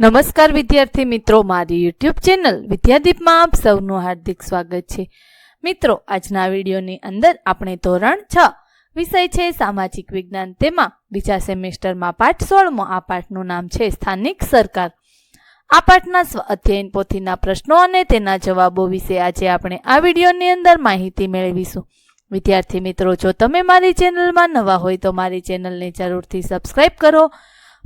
નમસ્કાર વિદ્યાર્થી મિત્રો, મારી યુટ્યુબ ચેનલ વિદ્યાદીપમાં આપ સૌનું હાર્દિક સ્વાગત છે. મિત્રો, આજના વિડીયોની અંદર આપણે ધોરણ છ વિષય છે સામાજિક વિજ્ઞાન. તેમાં બીજા સેમેસ્ટરમાં પાઠ સોળમો, આ પાઠનું નામ છે સ્થાનિક સરકાર. આ પાઠના સ્વ અધ્યયન પોથીના પ્રશ્નો અને તેના જવાબો વિશે આજે આપણે આ વિડીયોની અંદર માહિતી મેળવીશું. વિદ્યાર્થી મિત્રો, જો તમે મારી ચેનલમાં નવા હોય તો મારી ચેનલને જરૂરથી સબસ્ક્રાઈબ કરો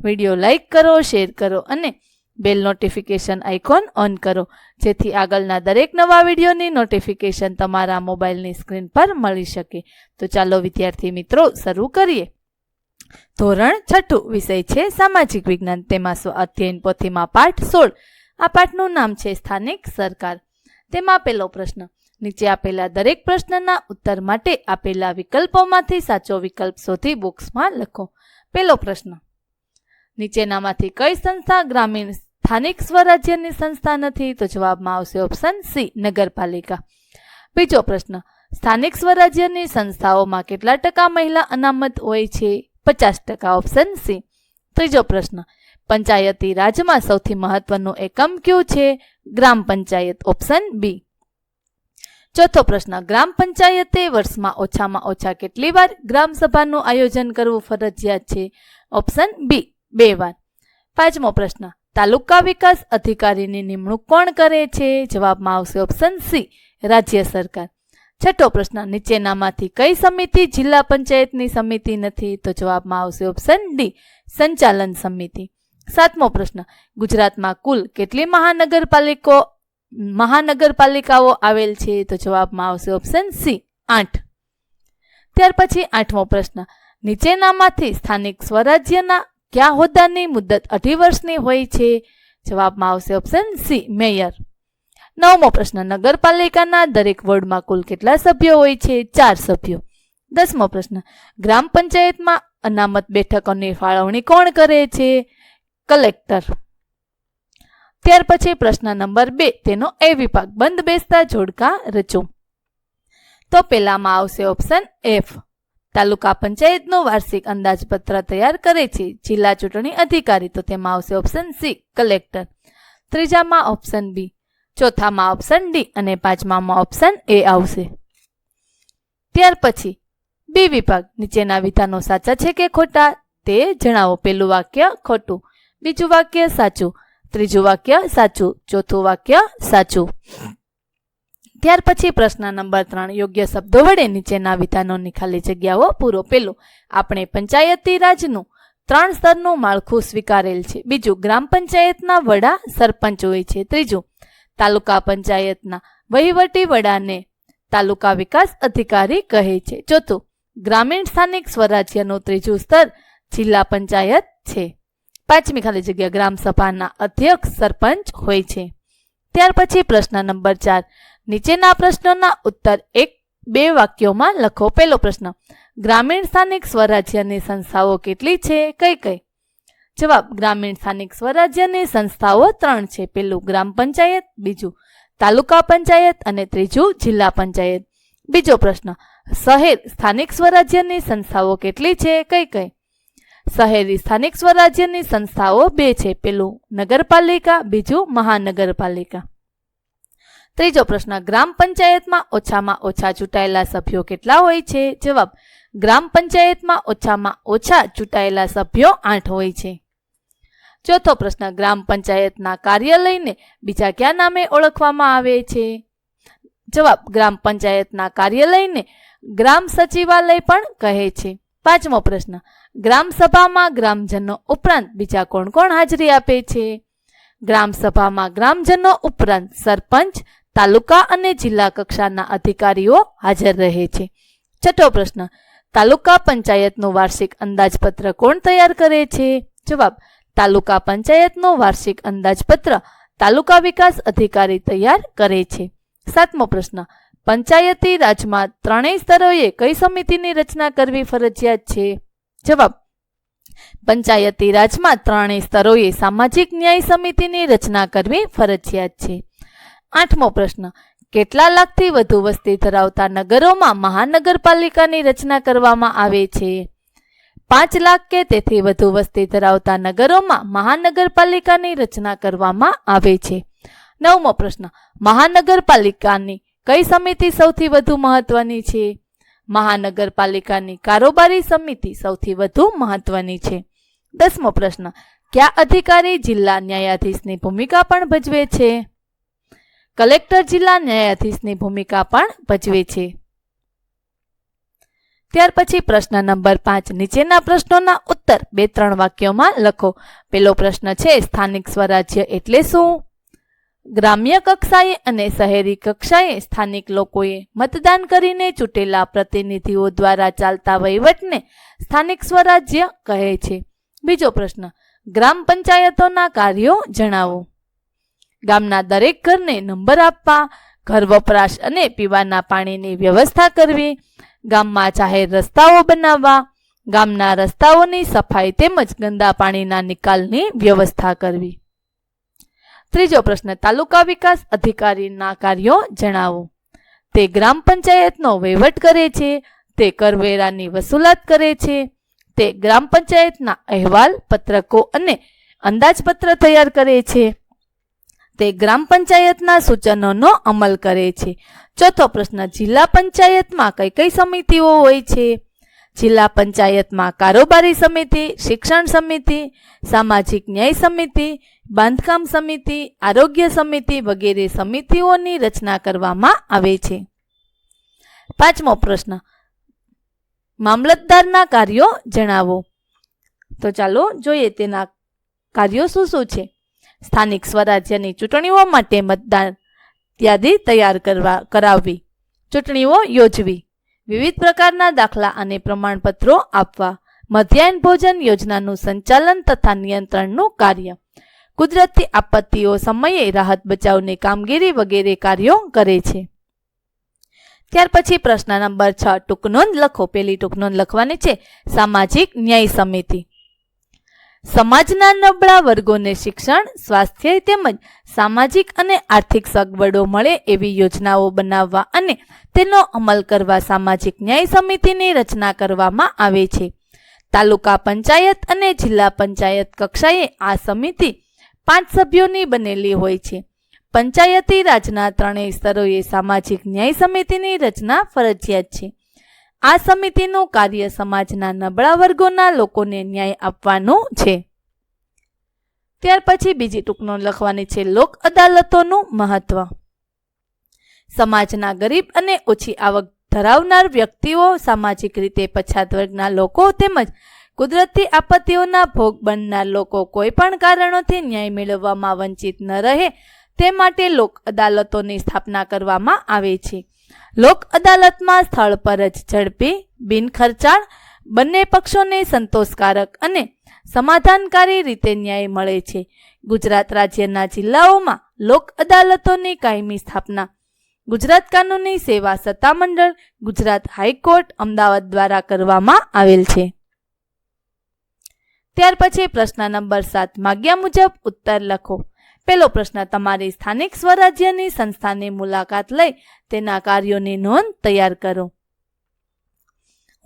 વીડિયો લાઇક કરો, શેર કરો અને બેલ નોટિફિકેશન આઇકોન ઓન કરો. જેથી આગળના દરેક નવા વિડીયોની નોટિફિકેશન તમારા મોબાઈલની સ્ક્રીન પર મળી શકે. તો ચાલો, વિદ્યાર્થી મિત્રો, શરૂ કરીએ. ધોરણ છઠ્ઠું, વિષય છે સામાજિક વિજ્ઞાન. તેમાં સ્વ અધ્યયન, પોથીમાં પાઠ સોળ. આ પાઠનું નામ છે સ્થાનિક સરકાર. તેમાં પહેલો પ્રશ્ન. નીચે આપેલા દરેક પ્રશ્નના ઉત્તર માટે આપેલા વિકલ્પોમાંથી સાચો વિકલ્પ શોધી બોક્સમાં લખો. પહેલો પ્રશ્ન. નીચેનામાંથી કઈ સંસ્થા ગ્રામીણ સ્થાનિક સ્વરાજ્યની સંસ્થા નથી? તો જવાબમાં આવશે ઓપ્શન સી નગરપાલિકા. બીજો પ્રશ્ન, સ્થાનિક સ્વરાજ્યની સંસ્થાઓમાં કેટલા ટકા મહિલા અનામત હોય છે? પચાસ ટકા ઓપ્શન સી ત્રીજો પ્રશ્ન, પંચાયતી રાજમાં સૌથી મહત્વનું એકમ કયું છે? ગ્રામ પંચાયત ઓપ્શન બી ચોથો પ્રશ્ન, ગ્રામ પંચાયતે વર્ષમાં ઓછામાં ઓછા કેટલી વાર ગ્રામ સભાનું આયોજન કરવું ફરજિયાત છે? ઓપ્શન બી બે વાર. પાંચમો પ્રશ્ન, તાલુકા વિકાસ અધિકારીની નિમણૂક કોણ કરે છે? જવાબમાં આવશે ઓપ્શન સી રાજ્ય સરકાર. છઠ્ઠો પ્રશ્ન, નીચેનામાંથી કઈ સમિતિ જિલ્લા પંચાયતની સમિતિ નથી? તો જવાબમાં આવશે ઓપ્શન ડી સંચાલન સમિતિ. સાતમો પ્રશ્ન, ગુજરાતમાં કુલ કેટલી મહાનગરપાલિકો, મહાનગરપાલિકાઓ આવેલ છે? તો જવાબમાં આવશે ઓપ્શન સી આઠ. ત્યાર પછી આઠમો પ્રશ્ન, નીચેનામાંથી સ્થાનિક સ્વરાજ્યના કયા હોદ્દાની મુદ્દત અઢી વર્ષની હોય છે? જવાબમાં આવશે ઓપ્શન સી મેયર. નવમો પ્રશ્ન, નગરપાલિકાના દરેક વોર્ડમાં કુલ કેટલા સભ્યો હોય છે? ચાર સભ્યો. દસમો પ્રશ્ન, ગ્રામ પંચાયતમાં અનામત બેઠકોની ફાળવણી કોણ કરે છે? કલેક્ટર. ત્યાર પછી પ્રશ્ન નંબર બે, તેનો એ વિભાગ બંધ બેસતા જોડકા રચો. તો પેલામાં આવશે ઓપ્શન એફ તાલુકા પંચાયતનું વાર્ષિક અંદાજપત્ર તૈયાર કરે છે. જિલ્લા ચૂંટણી અધિકારી તો તેમાં આવશે ઓપ્શન સી કલેક્ટર ત્રીજામાં ઓપ્શન બી ચોથામાં ઓપ્શન ડી અને પાંચમામાં ઓપ્શન એ આવશે. ત્યાર પછી બી વિભાગ નીચેના વિધાનો સાચા છે કે ખોટા તે જણાવો. પેલું વાક્ય ખોટું, બીજું વાક્ય સાચું, ત્રીજું વાક્ય સાચું, ચોથું વાક્ય સાચું. ત્યાર પછી પ્રશ્ન નંબર ત્રણ, યોગ્ય શબ્દો વડે નીચેના વિધાનોની ખાલી જગ્યાઓ પૂરો પેલું. આપણે પંચાયતી રાજનું ત્રણ સ્તરનું માળખું સ્વીકારેલ છે. બીજું, ગ્રામ પંચાયતના વડા સરપંચ હોય છે. ત્રીજું, તાલુકા પંચાયતના વહીવટી વડાને તાલુકા વિકાસ અધિકારી કહે છે. ચોથું, ગ્રામીણ સ્થાનિક સ્વરાજ્યનું ત્રીજું સ્તર જિલ્લા પંચાયત છે. પાંચમી ખાલી જગ્યા ગ્રામ સભાના અધ્યક્ષ સરપંચ હોય છે. ત્યાર પછી પ્રશ્ન નંબર ચાર નીચેના પ્રશ્નોના ઉત્તર એક, બે વાક્યોમાં લખો પહેલો પ્રશ્ન. ગ્રામીણ સ્થાનિક સ્વરાજ્યની સંસ્થાઓ કેટલી છે? કઈ કઈ? જવાબ, ગ્રામીણ સ્થાનિક સ્વરાજ્યની સંસ્થાઓ ત્રણ છે. પેલું ગ્રામ પંચાયત, બીજું તાલુકા પંચાયત અને ત્રીજું જિલ્લા પંચાયત. બીજો પ્રશ્ન, શહેર સ્થાનિક સ્વરાજ્યની સંસ્થાઓ કેટલી છે? કઈ કઈ? શહેરી સ્થાનિક સ્વરાજ્યની સંસ્થાઓ બે છે. પેલું નગરપાલિકા, બીજું મહાનગરપાલિકા. ત્રીજો પ્રશ્ન, ગ્રામ પંચાયતમાં ઓછામાં ઓછા ચૂંટાયેલા સભ્યો કેટલા હોય છે? જવાબ, ગ્રામ પંચાયતમાં ઓછામાં ઓછા ચૂંટાયેલા સભ્યો આઠ હોય છે. ચોથો પ્રશ્ન, ગ્રામ પંચાયતના કાર્યાલયને બીજા કયા નામે ઓળખવામાં આવે છે? જવાબ, ગ્રામ પંચાયતના કાર્યાલયને ગ્રામ સચિવાલય પણ કહે છે. પાંચમો પ્રશ્ન, ગ્રામ સભામાં ગ્રામજનો ઉપરાંત બીજા કોણ કોણ હાજરી આપે છે? ગ્રામ સભામાં ગ્રામજનો ઉપરાંત સરપંચ તાલુકા અને જિલ્લા કક્ષાના અધિકારીઓ હાજર રહે છે. છઠ્ઠો પ્રશ્ન, તાલુકા પંચાયતનું વાર્ષિક અંદાજપત્ર કોણ તૈયાર કરે છે? જવાબ, તાલુકા પંચાયતનું વાર્ષિક અંદાજપત્ર તાલુકા વિકાસ અધિકારી તૈયાર કરે છે. સાતમો પ્રશ્ન, પંચાયતી રાજમાં ત્રણેય સ્તરોએ કઈ સમિતિની રચના કરવી ફરજિયાત છે? જવાબ, પંચાયતી રાજમાં ત્રણેય સ્તરોએ સામાજિક ન્યાય સમિતિની રચના કરવી ફરજિયાત છે. આઠમો પ્રશ્ન. કેટલા લાખથી વધુ વસ્તી ધરાવતા નગરોમાં મહાનગરપાલિકાની રચના કરવામાં આવે છે? પાંચ લાખ કે તેથી વધુ વસ્તી ધરાવતા નગરોમાં મહાનગરપાલિકાની રચના કરવામાં આવે છે? નવમો પ્રશ્ન. મહાનગરપાલિકાની કઈ સમિતિ સૌથી વધુ મહત્વની છે? મહાનગરપાલિકાની કારોબારી સમિતિ સૌથી વધુ મહત્વની છે? દસમો પ્રશ્ન. કયા અધિકારી જિલ્લા ન્યાયાધીશની ભૂમિકા પણ ભજવે છે? કલેક્ટર જિલ્લા ન્યાયાધીશની ભૂમિકા પણ ભજવે છે. ત્યાર પછી પ્રશ્ન નંબર પાંચ, નીચેના પ્રશ્નોના ઉત્તર બે ત્રણ વાક્યોમાં લખો. પેલો પ્રશ્ન છે, સ્થાનિક સ્વરાજ્ય એટલે શું? ગ્રામ્ય કક્ષાએ અને શહેરી કક્ષાએ સ્થાનિક લોકોએ મતદાન કરીને ચૂંટેલા પ્રતિનિધિઓ દ્વારા ચાલતા વહીવટને સ્થાનિક સ્વરાજ્ય કહે છે. બીજો પ્રશ્ન, ગ્રામ પંચાયતોના કાર્યો જણાવો. ગામના દરેક ઘરને નંબર આપવા, ઘર વપરાશ અને પીવાના પાણીની વ્યવસ્થા કરવી, ગામમાં જાહેર રસ્તાઓ બનાવવા, ગામના રસ્તાઓની સફાઈ તેમજ ગંદા પાણીના નિકાલની વ્યવસ્થા કરવી. ત્રીજો પ્રશ્ન, તાલુકા વિકાસ અધિકારીના કાર્યો જણાવો. તે ગ્રામ પંચાયતનો વહીવટ કરે છે, તે કરવેરાની વસૂલાત કરે છે, તે ગ્રામ પંચાયતના અહેવાલ, પત્રકો અને અંદાજપત્ર તૈયાર કરે છે. તે ગ્રામ પંચાયતના સૂચનોનો અમલ કરે છે. ચોથો પ્રશ્ન, જિલ્લા પંચાયતમાં કઈ કઈ સમિતિઓ હોય છે? જિલ્લા પંચાયતમાં કારોબારી સમિતિ, શિક્ષણ સમિતિ, સામાજિક ન્યાય સમિતિ, બાંધકામ સમિતિ, આરોગ્ય સમિતિ વગેરે સમિતિઓની રચના કરવામાં આવે છે. પાંચમો પ્રશ્ન, મામલતદારના કાર્યો જણાવો. તો ચાલો જોઈએ તેના કાર્યો શું શું છે. સ્થાનિક સ્વરાજ્યની ચૂંટણીઓ માટે મતદાન યાદી તૈયાર કરવા કરાવવી, ચૂંટણીઓ યોજવી, વિવિધ પ્રકારના દાખલા અને પ્રમાણપત્રો આપવા, મધ્યાહન ભોજન યોજનાનું સંચાલન તથા નિયંત્રણનું કાર્ય, કુદરતી આપત્તિઓ સમયે રાહત બચાવની કામગીરી વગેરે કાર્યો કરે છે. ત્યાર પછી પ્રશ્ન નંબર છ ટૂંકનોંધ લખો. પેલી ટૂંકનોંધ લખવાની છે, સામાજિક ન્યાય સમિતિ. સમાજના નબળા વર્ગોને શિક્ષણ, સ્વાસ્થ્ય તેમજ સામાજિક અને આર્થિક સગવડો મળે એવી યોજનાઓ બનાવવા અને તેનો અમલ કરવા સામાજિક ન્યાય સમિતિની રચના કરવામાં આવે છે. તાલુકા પંચાયત અને જિલ્લા પંચાયત કક્ષાએ આ સમિતિ પાંચ સભ્યોની બનેલી હોય છે. પંચાયતી રાજના ત્રણેય સ્તરોએ સામાજિક ન્યાય સમિતિની રચના ફરજિયાત છે. આ સમિતિનું કાર્ય સમાજના નબળા વર્ગોના લોકોને ન્યાય આપવાનું છે. ત્યાર પછી બીજી ટૂંકનો લખવાની છે લોક અદાલતોનું મહત્વ. સમાજના ગરીબ અને ઓછી આવક ધરાવનાર વ્યક્તિઓ સામાજિક રીતે પછાત વર્ગના લોકો તેમજ કુદરતી આપત્તિઓના ભોગ બનનાર લોકો કોઈ પણ કારણોથી ન્યાય મેળવવામાં વંચિત ન રહે તે માટે લોક અદાલતોની સ્થાપના કરવામાં આવે છે. લોક અદાલતમાં સ્થળ પર જ ઝડપી બિનખર્ચાળ બંને પક્ષોને સંતોષકારક અને સમાધાનકારી રીતે ન્યાય મળે છે. ગુજરાત રાજ્યના જિલ્લાઓમાં લોક અદાલતોની કાયમી સ્થાપના. ગુજરાત કાનૂની સેવા સત્તામંડળ ગુજરાત હાઈકોર્ટ અમદાવાદ દ્વારા કરવામાં આવેલ છે. ત્યાર પછી પ્રશ્ન નંબર સાત, માગ્યા મુજબ ઉત્તર લખો. પહેલો પ્રશ્ન, તમારી સ્થાનિક સ્વરાજ્યની સંસ્થાની મુલાકાત લઈ તેના કાર્યોની નોંધ તૈયાર કરો.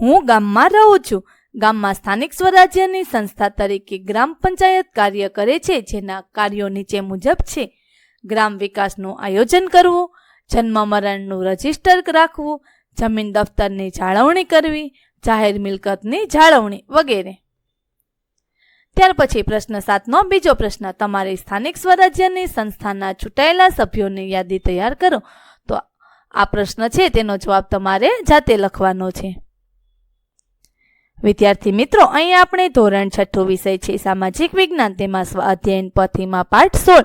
હું ગામમાં રહું છું. ગામમાં સ્થાનિક સ્વરાજ્યની સંસ્થા તરીકે ગ્રામ પંચાયત કાર્ય કરે છે, જેના કાર્યો નીચે મુજબ છે. ગ્રામ વિકાસનું આયોજન કરવું, જન્મ મરણનું રજિસ્ટર રાખવું, જમીન દફતરની જાળવણી કરવી, જાહેર મિલકતની જાળવણી વગેરે. ત્યાર પછી પ્રશ્ન સાતનો, બીજો પ્રશ્ન, તમારી સ્થાનિક સ્વરાજ્યની સંસ્થાના ચૂંટાયેલા સભ્યોની યાદી તૈયાર કરો. તો આ પ્રશ્ન છે, તેનો જવાબ તમારે જાતે લખવાનો છે. વિદ્યાર્થી મિત્રો, અહીં આપણે ધોરણ છઠ્ઠો વિષય છે, સામાજિક વિજ્ઞાન. તેમાં સ્વ પથિમાં પથીમાં, પાઠ સોળ.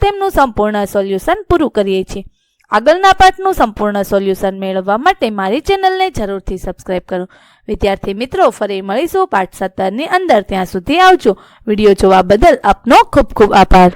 તેમનું સંપૂર્ણ સોલ્યુશન પૂરું કરીએ છીએ. આગળના પાઠનું સંપૂર્ણ સોલ્યુશન મેળવવા માટે મારી ચેનલને જરૂરથી સબસ્ક્રાઇબ કરો. વિદ્યાર્થી મિત્રો, ફરી મળીશું પાઠ સત્તરની અંદર. ત્યાં સુધી આવજો. વીડિયો જોવા બદલ આપનો ખૂબ ખૂબ આભાર.